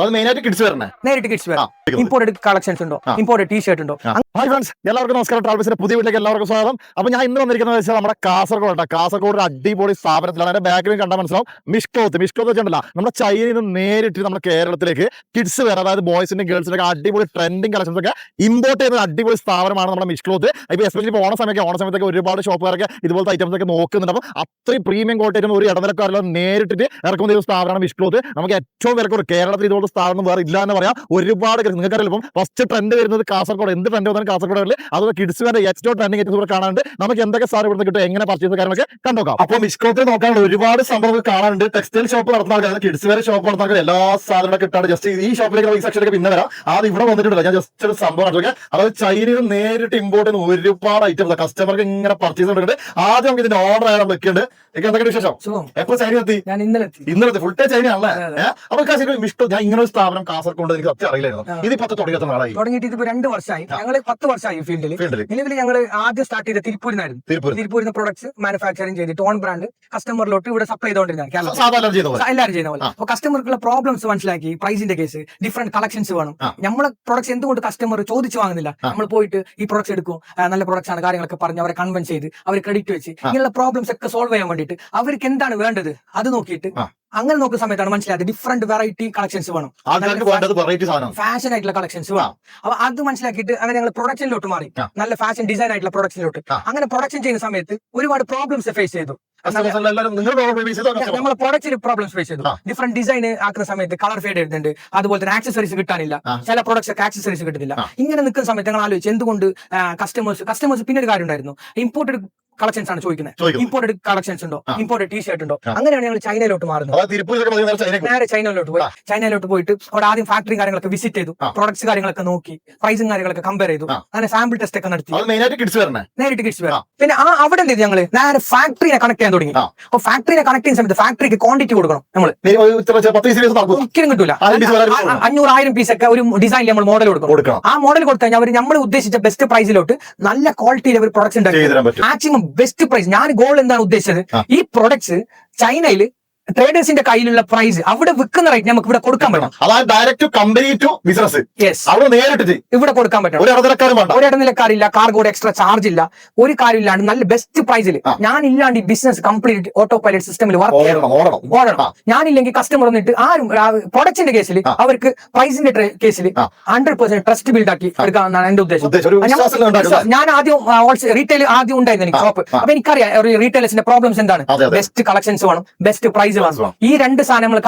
അത് മെയിനായിട്ട് കിഡ്സ് വരണേ. നേരിട്ട് കിഡ്സ് വരാം ഇമ്പോർട്ടഡ് കളക്ഷൻസ് ഉണ്ടോ. ഇമ്പോർട്ടഡ് ടീ ഷർട്ട് ഉണ്ടോ? ഹായ് ഫ്രണ്ട്സ് എല്ലാവർക്കും നമസ്കാരം. ട്രാവൽസിന്റെ പുതിയ വീട്ടിലേക്ക് എല്ലാവർക്കും സ്വാഗതം. അപ്പൊ ഞാൻ ഇന്ന് വന്നിരിക്കുന്നത് വെച്ചാൽ നമ്മുടെ കാസർഗോഡ് കാസർഗോഡ് ഒരു അടിപൊളി സ്ഥാപനത്തിലാണ്. അതിന്റെ ബാക്കിലും കണ്ടാൽ മനസ്സിലാവും. മിഷ് ക്ലോത്ത് മിഷ് ക്ലോത്ത് വെച്ചിട്ടുണ്ടല്ല. നമ്മുടെ ചൈനയിൽ നിന്ന് നേരിട്ട് നമ്മുടെ കേരളത്തിലേക്ക് കിഡ്സ് വരെ. അതായത് ബോയ്സിന്റെ ഗേൾസിന്റെ ഒക്കെ അടിപൊളി ട്രെൻഡിങ് കളക്ഷൻസ് ഒക്കെ ഇമ്പോർട്ട് ചെയ്യുന്ന അടിപൊളി സ്ഥാപനമാണ് നമ്മുടെ മിഷ് ക്ലോത്ത് ഇപ്പൊ എസ്പെഷ്യലി ഓണ സമയത്ത് ഓണ സമയത്തൊക്കെ ഒരുപാട് ഷോപ്പുകാരൊക്കെ ഇതുപോലത്തെ ഐറ്റംസ് ഒക്കെ നോക്കുന്നുണ്ട്. അപ്പോൾ അത്രയും പ്രീമിയം ക്വാളിറ്റി ഒരു ഇടനിലക്കാരെല്ലാം നേരിട്ടിട്ട് ഇറക്കുന്ന ഒരു സ്ഥാപനമാണ് മിഷ് ക്ലോത്ത് നമുക്ക് ഏറ്റവും വിലക്കുറവ് കേരളത്തിൽ ഇതുപോലത്തെ സ്ഥാപനം വേറെ ഇല്ല എന്ന് പറയാം. ഒരുപാട് നിങ്ങൾക്ക് അറിയാം ഇപ്പം ഫസ്റ്റ് ട്രെൻഡ് വരുന്നത് കാസർഗോഡ്. എന്ത് ട്രെൻഡ് വന്നാലും കാസർഗോഡ് വരില്ല അതുപോലെ കിഡ്സ് എച്ച് ഏറ്റവും ട്രെൻഡിങ് ഏറ്റവും കൂടെ കാണാനുണ്ട്. നമുക്ക് എന്തൊക്കെ സാധനം ഇവിടുന്ന് കിട്ടും? എങ്ങനെ പർച്ചേസ് കാര്യങ്ങളൊക്കെ കണ്ടോക്കാം അപ്പോൾ മിസ്കോത്തിൽ നോക്കാനുള്ള ഒരുപാട് സംഭവങ്ങൾ കാണാനുണ്ട്. ടെക്സ്റ്റൈൽ ഷോപ്പ് നടത്തുന്ന ആൾക്കാർ കിഡ്സ് വരെ ഷോപ്പ് നടത്തുന്ന ആൾക്കാർ എല്ലാ സാധനങ്ങളും കിട്ടാണ് ജസ്റ്റ് ഈ ഷോപ്പിലേക്ക് ഈ സെക്ഷനൊക്കെ പിന്നെ വരാം. അത് ഇവിടെ വന്നിട്ടുണ്ട്. ഞാൻ ജസ്റ്റ് ഒരു സംഭവം നോക്കാം. അതായത് ചൈനയിൽ നേരിട്ട് ഇമ്പോർട്ട് ചെയ്യുന്ന ഒരുപാട് ഐറ്റംസ് കസ്റ്റമർക്ക് ഇങ്ങനെ പർച്ചേസ് നടക്കുന്നത് ആദ്യം നമുക്ക് ഇതിന്റെ ഓർഡർ ആയാലും വെക്കുന്നുണ്ട് എന്തൊക്കെ വിശേഷം? എപ്പോ ചൈന എത്തി? ഞാൻ ഇന്നലെ ഫുൾ ടൈം ചൈന അല്ലേ അപ്പൊ ഇഷ്ടം ഞാൻ ഇങ്ങനെ ഒരു സ്ഥാപനം കാസർഗോഡ് എനിക്ക് സത്യം അറിയില്ലായിരുന്നു. ഇത് പത്ത് തുടങ്ങിയ നാളായി? തുടങ്ങിയിട്ട് ഇതിപ്പോ രണ്ട് വർഷമായി. ഞങ്ങൾ പത്ത് വർഷമായി ഫീൽഡിൽ ഫീൽഡിൽ നിലവിൽ ഞങ്ങൾ ആദ്യം സ്റ്റാർട്ട് ചെയ്ത തിരുപ്പൂരിനായിരുന്നു തിരുപ്പൂരിന്ന് പ്രൊഡക്ട്സ് മാനുഫാക്ചറിങ് ചെയ്തിട്ട് ഓൺ ബ്രാൻഡ് കസ്റ്റമറിലോട്ട് ഇവിടെ സപ്ലൈ ചെയ്തുകൊണ്ടിരുന്നത് എല്ലാവരും ചെയ്യുന്ന പോലെ. അപ്പൊ കസ്റ്റമർക്കുള്ള പ്രോബ്ലംസ് മനസ്സിലാക്കി പ്രൈസിന്റെ കേസ് ഡിഫറെന്റ് കളക്ഷൻസ് വേണം. നമ്മളെ പ്രൊഡക്ട്സ് എന്തുകൊണ്ട് കസ്റ്റമർ ചോദിച്ചു വാങ്ങുന്നില്ല? നമ്മൾ പോയിട്ട് ഈ പ്രൊഡക്ട്സ് എടുക്കും. നല്ല പ്രൊഡക്ട്സ് ആണ് കാര്യങ്ങളൊക്കെ പറഞ്ഞ് അവരെ കൺവെൻസ് ചെയ്ത് അവർ ക്രെഡിറ്റ് വെച്ച് ഇങ്ങനെയുള്ള പ്രോബ്ലംസ് ഒക്കെ സോൾവ് ചെയ്യാൻ വേണ്ടിയിട്ട് അവർക്ക് എന്താണ് വേണ്ടത്? അത് നോക്കിയിട്ട്. അങ്ങനെ നോക്കുന്ന സമയത്താണ് മനസ്സിലായത് ഡിഫറെന്റ് വെറൈറ്റി കളക്ഷൻസ് വേണം. ഫാഷൻ ആയിട്ടുള്ള കളക്ഷൻസ് വേണം. അപ്പൊ അത് മനസ്സിലാക്കിയിട്ട് അങ്ങനെ ഞങ്ങൾ പ്രൊഡക്ഷനിലോട്ട് മാറി. നല്ല ഫാഷൻ ഡിസൈൻ ആയിട്ടുള്ള പ്രൊഡക്ഷനിലോട്ട് അങ്ങനെ പ്രൊഡക്ഷൻ ചെയ്യുന്ന സമയത്ത് ഒരുപാട് പ്രോബ്ലംസ് ഫേസ് ചെയ്തു. നമ്മൾ പ്രൊഡക്റ്റിൽ പ്രോബ്ലംസ് ഫേസ് ചെയ്തു. ഡിഫറെന്റ് ഡിസൈൻ ആക്കുന്ന സമയത്ത് കളർ ഫേഡ് എഴുതുന്നുണ്ട് അതുപോലെ തന്നെ ആക്സസറീസ് കിട്ടാനില്ല. ചില പ്രൊഡക്ട്സ് ഒക്കെ ആക്സസറീസ് കിട്ടുന്നില്ല. ഇങ്ങനെ നിൽക്കുന്ന സമയത്ത് ഞങ്ങൾ ആലോചിച്ച് എന്തുകൊണ്ട് കസ്റ്റമേഴ്സ് കസ്റ്റമേഴ്സ് പിന്നെ ഒരു കാര്യം ഉണ്ടായിരുന്നു. ഇമ്പോർട്ടഡ് കളക്ഷൻസ് ആണ് ചോദിക്കുന്നത്. ചോദിക്കും ഇമ്പോർട്ടഡ് കളക്ഷൻസ് ഉണ്ടോ. ഇമ്പോർട്ടഡ് ടീ ഷർട്ട് ഉണ്ടോ. അങ്ങനെയാണ് ഞങ്ങൾ ചൈനയിലോട്ട് മാറുന്നത്. നേരെ ചൈനയിലോട്ട് പോയി. ചൈനയിലോട്ട് പോയിട്ട് അവിടെ ആദ്യം ഫാക്ടറി കാര്യങ്ങളൊക്കെ വിസിറ്റ് ചെയ്തു. പ്രൊഡക്ട്സ് കാര്യങ്ങളൊക്കെ നോക്കി. പ്രൈസും കാര്യങ്ങളൊക്കെ കമ്പയർ ചെയ്തു. അങ്ങനെ സാമ്പിൾ ടെസ്റ്റ് ഒക്കെ നടത്തി. നേരിട്ട് കിഡ്സ്. വരാം പിന്നെ ആ അവിടെ എന്ത് ഞങ്ങൾ? നേരെ ഫാക്ടറിനെ കണക്ട് ചെയ്യാൻ തുടങ്ങി. അപ്പൊ ഫാക്ടറിനെ കണക്ട് ചെയ്യുന്ന സമയത്ത് ഫാക്ടറിക്ക് ക്വാണ്ടിറ്റി കൊടുക്കണം നമ്മൾ ഒരിക്കലും കിട്ടൂല. ആയിരം piece വരെ ആ- ആ- അഞ്ഞൂറായിരം പീസ് ഒക്കെ ഒരു ഡിസൈനിൽ നമ്മൾ മോഡൽ കൊടുക്കണം. ആ മോഡൽ കൊടുത്തു കഴിഞ്ഞാൽ അവർ നമ്മൾ ഉദ്ദേശിച്ച ബെസ്റ്റ് പ്രൈസിലോട്ട് നല്ല ക്വാളിറ്റിയിൽ അവർ പ്രൊഡക്ട്സ് ഉണ്ടാക്കി മാക്സിമം ബെസ്റ്റ് പ്രൈസ് ഞാൻ ഗോൾ എന്താണ് ഉദ്ദേശിച്ചത്? ഈ പ്രൊഡക്ട്സ് ചൈനയിൽ ട്രേഡേഴ്സിന്റെ കയ്യിലുള്ള പ്രൈസ് അവിടെ വിൽക്കുന്ന റേറ്റ് നമുക്ക് ഇവിടെ കൊടുക്കാൻ പറ്റും. അതായത് direct company to business yes അവിടെ നേരിട്ട് ഇവിടെ കൊടുക്കാൻ പറ്റും. ഒരു ഇടനിലക്കാരില്ല കാർഗോയുടെ എക്സ്ട്രാ ചാർജ് ഇല്ല. ഒരു കാര്യമില്ലാണ്ട് നല്ല ബെസ്റ്റ് പ്രൈസിൽ ഞാൻ ഇല്ലാണ്ട് ഈ ബിസിനസ് കംപ്ലീറ്റ് ഓട്ടോ പൈലറ്റ് സിസ്റ്റമിൽ വർക്ക് ചെയ്യണം. ഓടണം. ഞാനില്ലെങ്കിൽ കസ്റ്റമർ വന്നിട്ട് ആരും പ്രൊഡക്റ്റിന്റെ കേസിൽ അവർക്ക് പ്രൈസിന്റെ കേസിൽ. ഹൺഡ്രഡ് പെർസെന്റ് ട്രസ്റ്റ് ബിൽഡ് ആക്കി എടുക്കാന്നാണ് എന്റെ ഉദ്ദേശം. ഞാൻ- ആദ്യം റീറ്റെയിൽ ആദ്യം ഉണ്ടായിരുന്നു എനിക്ക് ഷോപ്പ്. അപ്പൊ എനിക്കറിയാം റീറ്റെയിലേഴ്സിന്റെ പ്രോബ്ലംസ് എന്താണ്? ബെസ്റ്റ് കളക്ഷൻസ് വേണം. ബെസ്റ്റ് പ്രൈസ് വേണം. ഈ രണ്ട് സാധനങ്ങൾ.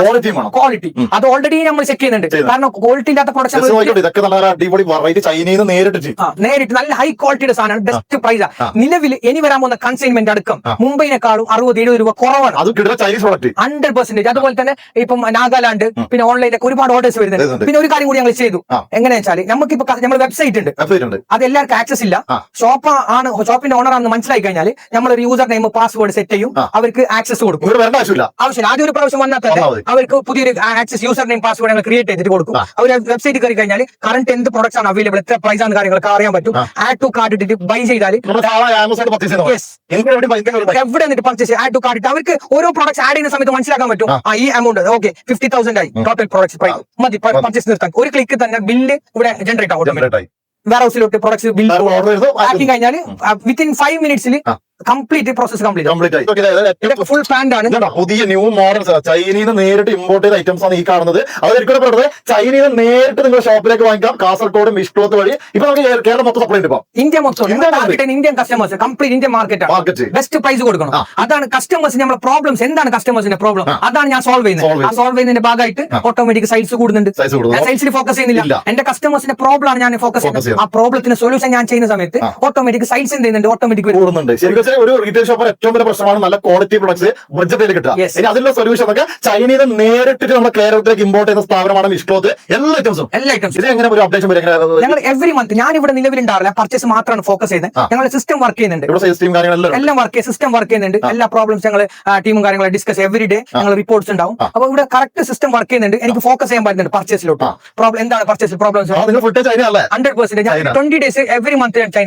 ക്വാളിറ്റി അത് ഓൾറെഡി നമ്മൾ ചെക്ക് ചെയ്യുന്നുണ്ട്. കാരണം ക്വാളിറ്റി ഇല്ലാത്ത പ്രൊഡക്ഷൻ ഇതൊക്കെ നല്ല അടിപൊളി വെറൈറ്റി ചൈനയിൽ നേരിട്ട് നേരിട്ട് നല്ല ഹൈ ക്വാളിറ്റിയുടെ സാധനമാണ്. Best price. നിലവിൽ ഇനി വരാൻ പോകുന്ന കൺസൈൻമെന്റ് അടക്കം മുംബൈനെക്കാളും അറുപത് എഴുപത് രൂപ കുറവാണ്. ഹൺഡ്രഡ് പെർസെന്റേജ് അതുപോലെ തന്നെ ഇപ്പം നാഗാലാൻഡ് പിന്നെ ഓൺലൈനിലൊക്കെ ഒരുപാട് ഓർഡേഴ്സ് വരുന്നുണ്ട്. പിന്നെ ഒരു കാര്യം കൂടി ഞങ്ങൾ ചെയ്തു. എങ്ങനെയാ വെച്ചാൽ നമുക്കിപ്പോ നമ്മുടെ വെബ്സൈറ്റ് ഉണ്ട്. അത് എല്ലാവർക്കും ആക്സസ് ഇല്ല. ഷോപ്പ് ആണ് ഷോപ്പിന്റെ ഓണർ ആണെന്ന് മനസ്സിലായി കഴിഞ്ഞാൽ നമ്മൾ ഒരു യൂസർ നെയിം പാസ്വേഡ് സെറ്റ് ചെയ്യും അവർക്ക് ആക്സസ് കൊടുക്കും. ആവശ്യമില്ല. ആവശ്യമില്ല ആദ്യം ഒരു പ്രാവശ്യം വന്നാൽ അവർക്ക് പുതിയൊരു ആക്സസ് യൂസർ നെയിം പാസ്വേഡ് ഞങ്ങൾ ക്രിയേറ്റ് ചെയ്തിട്ട് കൊടുക്കും. അവർ വെബ്സൈറ്റ് കയറി കഴിഞ്ഞാൽ കറണ്ട് എന്ത് പ്രൊഡക്ട്സ് ആണ് അവൈലബിൾ എത്ര പ്രൈസ് ആണ് കാര്യങ്ങളൊക്കെ അറിയാൻ പറ്റും. ആഡ് ടു കാർഡ് ഇട്ടിട്ട് ബൈ ചെയ്താൽ എവിടെ നിന്നിട്ട് പർച്ചേസ് ആഡ് ടു കാർഡ് ഇട്ട് അവർക്ക് ഓരോ പ്രോഡക്ട്സ് ആഡ് ചെയ്യുന്ന സമയത്ത് മനസ്സിലാക്കാൻ പറ്റും. ആ. ഈ എമൗണ്ട് ഓക്കെ ഫിഫ്റ്റി തൗസൻഡ് ആയി. ടോട്ടൽ പ്രോഡക്ട്സ് പ്രൈസ് മതി. പർച്ചേസ് നിർത്താൻ. ഒരു ക്ലിക്ക് തന്നെ ബില്ല് ഇവിടെ ജനറേറ്റ് ആവും വെയർ. ഹൗസിലോട്ട് പ്രോഡക്ട്സ് ബിൽ ഓർഡർ order ചെയ്തു, ആക്കി കഴിഞ്ഞാൽ വിത്തിൻ ഫൈവ് മിനിറ്റ്സിൽ. കംപ്ലീറ്റ് പ്രോസസ് കംപ്ലീറ്റ് കംപ്ലീറ്റ് ആയി. ഫുൾ പാൻഡ് ആണ്? പുതിയ ന്യൂ മോഡൽസ് ചൈനയിൽ നിന്ന് നേരിട്ട് ഇമ്പോർട്ട് ചെയ്ത ഐറ്റംസ് ആണ് ഈ കാണുന്നത്. അത് ഒരിക്കലും പറഞ്ഞത് ചൈനയിൽ നിന്ന് നേരിട്ട് നിങ്ങൾ ഷോപ്പിലേക്ക് വാങ്ങിക്കാം. കാസർഗോഡ് മിഷ്ക്ലോത്ത് വഴി. ഇപ്പൊ നമുക്ക് കേരളം മൊത്തം സപ്ലൈ ഉണ്ട് ഇന്ത്യ മൊത്തം Indian customers complete Indian market market best price കൊടുക്കണം. അതാണ് കസ്റ്റമേഴ്സിന് നമ്മുടെ പ്രോബ്ലംസ് എന്താണ് കസ്റ്റമേഴ്സിന്റെ പ്രോബ്ലം അതാണ് ഞാൻ സോൾവ് ചെയ്യുന്നത്. ആ സോൾവ് ചെയ്യുന്നതിന്റെ ഭാഗമായിട്ട് ഓട്ടോമാറ്റിക് സൈസ് കൂടുന്നുണ്ട്. സൈസിൽ ഫോക്കസ് ചെയ്യുന്നില്ല. എന്റെ കസ്റ്റമേഴ്സിന്റെ പ്രോബ്ലം ആണ് ഞാൻ ഫോക്കസ് ചെയ്യുന്നത്. ആ പ്രോബ്ലത്തിന് സൊല്യൂഷൻ ഞാൻ ചെയ്യുന്ന സമയത്ത് ഓട്ടോമാറ്റിക് സൈറ്റ്സ് എന്ത് ചെയ്യുന്നുണ്ട്? ഓട്ടോമാറ്റിക് കൂടുന്നുണ്ട്. ശരിക്കും വെച്ചാൽ ഒരു റീറ്റെയിൽ ഷോപ്പിന് ഏറ്റവും വലിയ പ്രശ്നമാണ് നല്ല ക്വാളിറ്റി പ്രൊഡക്ട്സ് ബഡ്ജറ്റിൽ കിട്ടുക. ഇനി അതിനുള്ള സൊല്യൂഷൻ ഒക്കെ ചൈനയിൽ നേരിട്ട് നമ്മുടെ കേരളത്തിലേക്ക് ഇമ്പോർട്ട് ചെയ്യുന്ന സ്ഥാപനമാണ് മിഷ്ക്ലോത്ത് എല്ലാ ഐറ്റംസും എല്ലാ ഐറ്റംസും ഇത് എങ്ങനെ ഒരു അപ്ഡേഷൻ വരും? ഞങ്ങൾ എവറി മന്ത് ഞാൻ ഇവിടെ നിലവിൽ ഉണ്ടാവില്ല പർച്ചേസ് മാത്രമാണ് ഫോക്കസ് ചെയ്യുന്നത്. ഞങ്ങൾ സിസ്റ്റം വർക്ക് ചെയ്യുന്നുണ്ട്. എല്ലാം വർക്ക് സിസ്റ്റം വർക്ക് ചെയ്യുന്നുണ്ട്. എല്ലാ പ്രോബ്ലംസ് ഞങ്ങൾ ടീമും കാര്യങ്ങളും ഡിസ്കസ് എവറി ഡേ ഞങ്ങൾ റിപ്പോർട്ട്സ് ഉണ്ടാവും. അപ്പൊ ഇവിടെ കറക്റ്റ് സിസ്റ്റം വർക്ക് ചെയ്യുന്നുണ്ട്. എനിക്ക് ഫോക്കസ് ചെയ്യാൻ പറ്റുന്നുണ്ട് പർച്ചേസിലോട്ട് പ്രോബ്ലം എന്താണ് purchase problems hundred percent twenty days every month China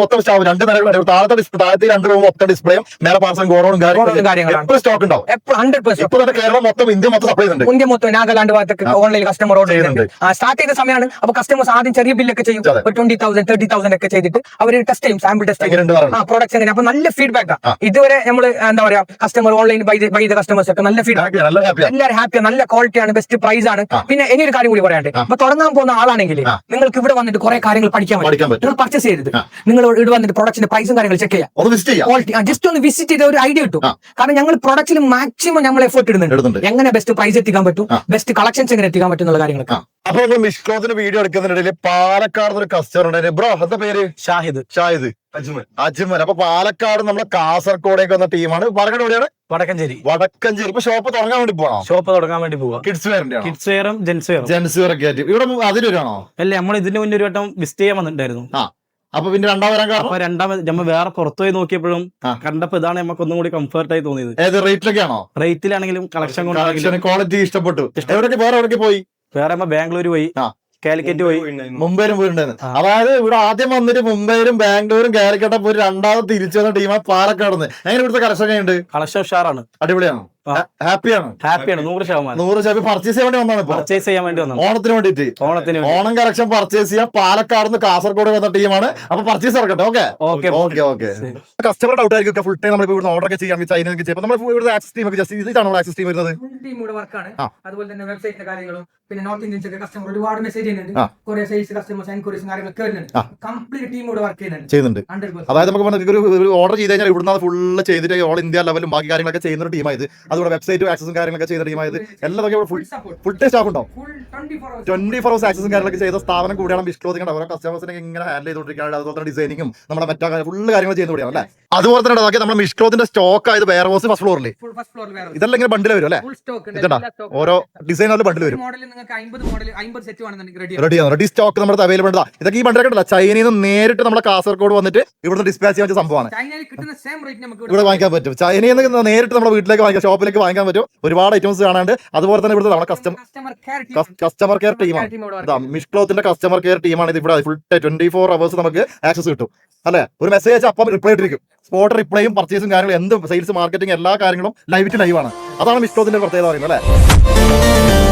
മൊത്തം രണ്ട് മേലെ താഴത്തെ ഡിസ്പ്ലേ താഴത്തെ രണ്ട് റൂം മൊത്തം ഡിസ്പ്ലേയും മേലെ പാർസൽ ഗോഡൌണും കാര്യങ്ങളും സ്റ്റോക്ക് ഉണ്ടാവും. ഹൺഡ്രഡ് പെർസെന്റ് ഇപ്പൊ കേരളം മൊത്തം ഇന്ത്യ മൊത്തം സപ്ലൈ ചെയ്യുന്നുണ്ട്. ഇന്ത്യ മൊത്തം നാഗാലാൻഡ് ഭാഗത്തൊക്കെ ഓൺലൈൻ കസ്റ്റമർ ഓർഡർ ചെയ്യുന്നുണ്ട്. സ്റ്റാർട്ട് ചെയ്ത സമയമാണ്. അപ്പൊ കസ്റ്റമേഴ്സ് ആദ്യം ചെറിയ ബില്ലൊക്കെ ചെയ്യും. ഒരു ട്വന്റി തൗസൻഡ് തേർട്ടി തൗസൻഡ് ഒക്കെ ചെയ്തിട്ട് അവർ ടെസ്റ്റ് ചെയ്യും സാമ്പിൾ ടെസ്റ്റ് ചെയ്യും. ആ പ്രോഡക്ട്സ് എങ്ങനെ അപ്പൊ നല്ല ഫീഡ്ബാക്ക് ഇതുവരെ നമ്മൾ എന്താ പറയാ customer online by the customers ഒക്കെ നല്ല ഫീഡ്ബാക്ക് എല്ലാവരും ഹാപ്പിയാണ് നല്ല ക്വാളിറ്റി ആണ്. ബെസ്റ്റ് പ്രൈസ് ആണ്. പിന്നെ ഇനി ഒരു കാര്യം കൂടി പറയാണ്ട്. അപ്പൊ തുടങ്ങാൻ പോകുന്ന ആളാണെങ്കിൽ നിങ്ങൾക്ക് ഇവിടെ വന്നിട്ട് കുറെ കാര്യങ്ങൾ പഠിക്കാൻ പറ്റും. നിങ്ങൾ പർച്ചേസ് ചെയ്തത് നിങ്ങൾ ഇവിടെ വന്നിട്ട് പ്രൊഡക്റ്റിന്റെ പ്രൈസും കാര്യങ്ങൾ ചെക്ക് ചെയ്യാം. ഒന്ന് വിസിറ്റ് ചെയ്യാം. ക്വാളിറ്റി ജസ്റ്റ് ഒന്ന് വിസിറ്റ് ചെയ്ത ഒരു ഐഡിയ കിട്ടും. കാരണം ഞങ്ങൾ പ്രൊഡക്റ്റിൽ മാക്സിമം ഞങ്ങൾ എഫേർട്ട് ഇടുന്നുണ്ട്. എങ്ങനെ ബെസ്റ്റ് പ്രൈസ് എത്തിക്കാൻ പറ്റും? ബെസ്റ്റ് കളക്ഷൻസ് എങ്ങനെ എത്തിക്കാൻ പറ്റും എന്നുള്ള കാര്യങ്ങളൊക്കെ. അപ്പൊ നമ്മൾ മിഷ്ക്ലോത്തിന് വീഡിയോ എടുക്കുന്നതിനിടയിൽ പാലക്കാട് ഒരു കസ്റ്റമർ ഉണ്ടായിരുന്നു ബ്രോ എന്താ പേര്? ഷാഹിദ്. ഷാഹിദ്. അജ്മൽ. അജ്മൽ. അപ്പൊ പാലക്കാട് നമ്മളെ കാസർഗോഡേക്ക് വന്ന ടീമാണ്. പാലക്കാട് എവിടെയാണ്? വടക്കഞ്ചേരി. വടക്കഞ്ചേരി. ഇപ്പൊ ഷോപ്പ് തുടങ്ങാൻ വേണ്ടി പോകണോ ഷോപ്പ് തുടങ്ങാൻ വേണ്ടി പോവാ. കിഡ്സ് വെയറിന്റെ കിഡ്സ് വെയറും ജെൻസ് വെയറും ജെൻസ് വെയർ ഒക്കെ ആയിട്ട്. ഇവിടെ അതിലൊരാണോ അല്ലേ നമ്മൾ ഇതിന് മുന്നേ ഒരു വട്ടം വിസിറ്റ് ചെയ്യാൻ വന്നിട്ടുണ്ടായിരുന്നു. അപ്പൊ പിന്നെ രണ്ടാം വരാൻ കാരണം? അപ്പൊ രണ്ടാമത് നമ്മൾ വേറെ പുറത്തു പോയി നോക്കിയപ്പോഴും ആ. കണ്ടപ്പോ ഇതാണ് നമുക്ക് ഒന്നും കൂടി കംഫർട്ട് ആയി തോന്നിയത്. ഏത് റേറ്റിലൊക്കെയാണോ? റേറ്റിലാണെങ്കിലും കളക്ഷൻ ക്വാളിറ്റി ഇഷ്ടപ്പെട്ടു. എവിടെയൊക്കെ വേറെ എവിടെയൊക്കെ പോയി? വേറെ നമ്മ ബാംഗ്ലൂർ പോയി. കാലിക്കറ്റ് പോയി. മുംബൈയിലും പോയിട്ടുണ്ടായിരുന്നു. അതായത് ഇവിടെ ആദ്യം വന്നിട്ട് മുംബൈയിലും ബാംഗ്ലൂരും കാലിക്കട്ട പോയി രണ്ടാമത് തിരിച്ചു വന്ന ടീമാണ് പാലക്കാട് നിന്ന് എങ്ങനെ ഇവിടുത്തെ കളക്ഷൻ ഒക്കെ ഉണ്ട് കളക്ഷൻ ഉഷാറാണ്. അടിപൊളിയാണോ. ഹാപ്പിയാണ്. ഹാപ്പിയാണ്. നൂറ് ശതമാനം. നൂറ് ശതമാനം പർച്ചേസ് ചെയ്യാൻ വേണ്ടി വന്നാണ് പർച്ചേസ് ചെയ്യാൻ വേണ്ടി വന്നത് ഓണത്തിന് വേണ്ടിട്ട് ഓണത്തിന് വേണ്ടി. ഓണം കറക്ഷൻ പർച്ചേസ് ചെയ്യാൻ പാലക്കാട് നിന്ന് കാസർഗോഡ് വന്ന ടീമാണ് അപ്പൊ purchase ഇറക്കട്ടെ okay okay okay okay customer doubt ആയിരിക്കും ഫുൾ ടൈം നമ്മൾ ഇവിടെ ഓർഡർ ഒക്കെ ചെയ്യാൻ ചൈന ഒക്കെ ചെയ്യുമ്പോൾ നമ്മൾ ഇവിടെ ആക്സസ് ടീം ഒക്കെ ജസ്റ്റ് ഇതാണ് ആക്സസ് ടീം വരുന്നത്? ടീം ഇവിടെ വർക്കാണ് അതുപോലെ തന്നെ വെബ്സൈറ്റിന്റെ കാര്യങ്ങളും പിന്നെ നോർത്ത് ഇന്ത്യൻസ് ഒക്കെ കസ്റ്റമർ ഒരുപാട് മെസ്സേജ് ചെയ്യുന്നുണ്ട്. ആ. കുറെ സെയിൽസ് കസ്റ്റമേഴ്സ് എൻക്വയറീസും കാര്യങ്ങളൊക്കെ വരുന്നുണ്ട്. കംപ്ലീറ്റ് ടീം ഇവിടെ വർക്ക് ചെയ്യുന്നുണ്ട്. അതായത് നമുക്ക് ഓർഡർ ചെയ്ത് കഴിഞ്ഞാൽ ഇവിടുന്ന് ഫുള്ള് ചെയ്തിട്ട് ഓൾ ഇന്ത്യ ലെവലും ബാക്കി കാര്യങ്ങളൊക്കെ ചെയ്യുന്ന ഒരു ടീമായത് അതുപോലെ വെബ്സൈറ്റും ആക്സസും കാര്യങ്ങളൊക്കെ ചെയ്ത ടീമായത് എല്ലാതൊക്കെ full support full time staff ഉണ്ടോ ഫുൾ ട്വന്റി ഫോർ ഹവേഴ്സ് ആക്സസും കാര്യങ്ങളൊക്കെ ചെയ്ത സ്ഥാപനം കൂടിയാണ് വിഷ്ക്ലോതിങ്ങനെ ഓരോ കസ്റ്റമേഴ്സിനെ ഇങ്ങനെ ഹാൻഡിൽ ചെയ്തുകൊണ്ടിരിക്കുകയാണ് അതുപോലെ തന്നെ ഡിസൈനിങ്ങും നമ്മുടെ മറ്റേ ഫുള്ള് കാര്യങ്ങൾ ചെയ്യുന്ന കൂടിയാണ് അല്ലേ? അതുപോലെ തന്നെ അതൊക്കെ നമ്മുടെ മിഷ്ക്ലോത്തിന്റെ സ്റ്റോക്ക് ആയത് വേറെ ഹോസ് ഫസ്റ്റ് ഫ്ലോറിൽ ഫുൾ ഇതെല്ലാം ഇങ്ങനെ ബണ്ടിൽ വരും അല്ലേ? ഫുൾ ഓരോ ഡിസൈനുകളിൽ ബണ്ടിൽ വരും. റെഡി റെഡി സ്റ്റോക്ക് നമ്മുടെ അവൈലബിൾ ആ ഇതൊക്കെ ഈ ബണ്ടിലൊക്കെ ഉണ്ടല്ലോ. ചൈനയിൽ നിന്ന് നേരിട്ട് നമ്മുടെ കാസർഗോഡ് വന്നിട്ട് ഇവിടുന്ന് ഡിസ്പാച്ച് ചെയ്യാൻ സംഭവമാണ്. ഇവിടെ വാങ്ങിക്കാൻ പറ്റും. ചൈനയിൽ നിന്ന് നേരിട്ട് നമ്മുടെ വീട്ടിലേക്ക് വാങ്ങിക്കാം. ഷോപ്പിലേക്ക് വാങ്ങിക്കാൻ പറ്റും. ഒരുപാട് ഐറ്റംസ് കാണാണ്ട് അതുപോലെ തന്നെ ഇവിടുത്തെ നമ്മുടെ കസ്റ്റമർ കസ്റ്റമർ കെയർ ടീമാണ് ടീം ഇവിടെ മിഷ് ക്ലോത്തിന്റെ കസ്റ്റമർ കെയർ ടീമാണ് ഇത് ഇവിടെ. ഫുൾ ട്വന്റി ഫോർ അവേഴ്സ് നമുക്ക് ആക്സസ് കിട്ടും. അല്ലെ? ഒരു മെസ്സേജ് അപ്പം റിപ്ലൈ ഇട്ടിരിക്കും. സ്പോട്ട് റിപ്ലൈയും പർച്ചേസും കാര്യങ്ങളും എന്തും സെയിൽസ് മാർക്കറ്റിംഗ് എല്ലാ കാര്യങ്ങളും ലൈവ് ടു ലൈവ് ആണ്. അതാണ് മിഷ് ക്ലോത്തിന്റെ പ്രത്യേകത പറയുന്നത് അല്ലെ?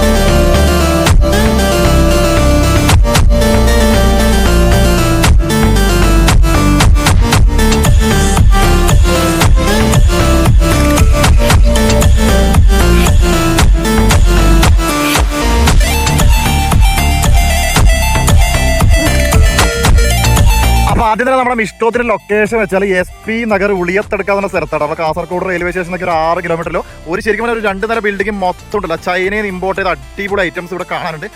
ആദ്യം തന്നെ നമ്മുടെ മിഷ്ടോത്തിന്റെ ലൊക്കേഷൻ വെച്ചാൽ എസ് പി നഗർ ഉളിയത്തെടുക്കാവുന്ന സ്ഥലത്താണ്. നമ്മുടെ കാസർഗോഡ് റെയിൽവേ സ്റ്റേഷനൊക്കെ ഒരു ആറ് കിലോമീറ്ററിലോ ഒരു ശരിക്കും ഒരു രണ്ട് നില ബിൽഡിംഗ് മൊത്തം ഉണ്ടല്ലോ. ചൈനയിൽ നിന്ന് ഇമ്പോർട്ട് ചെയ്ത അടിപൊളി ഐറ്റംസ് ഇവിടെ കാണാനുണ്ട്.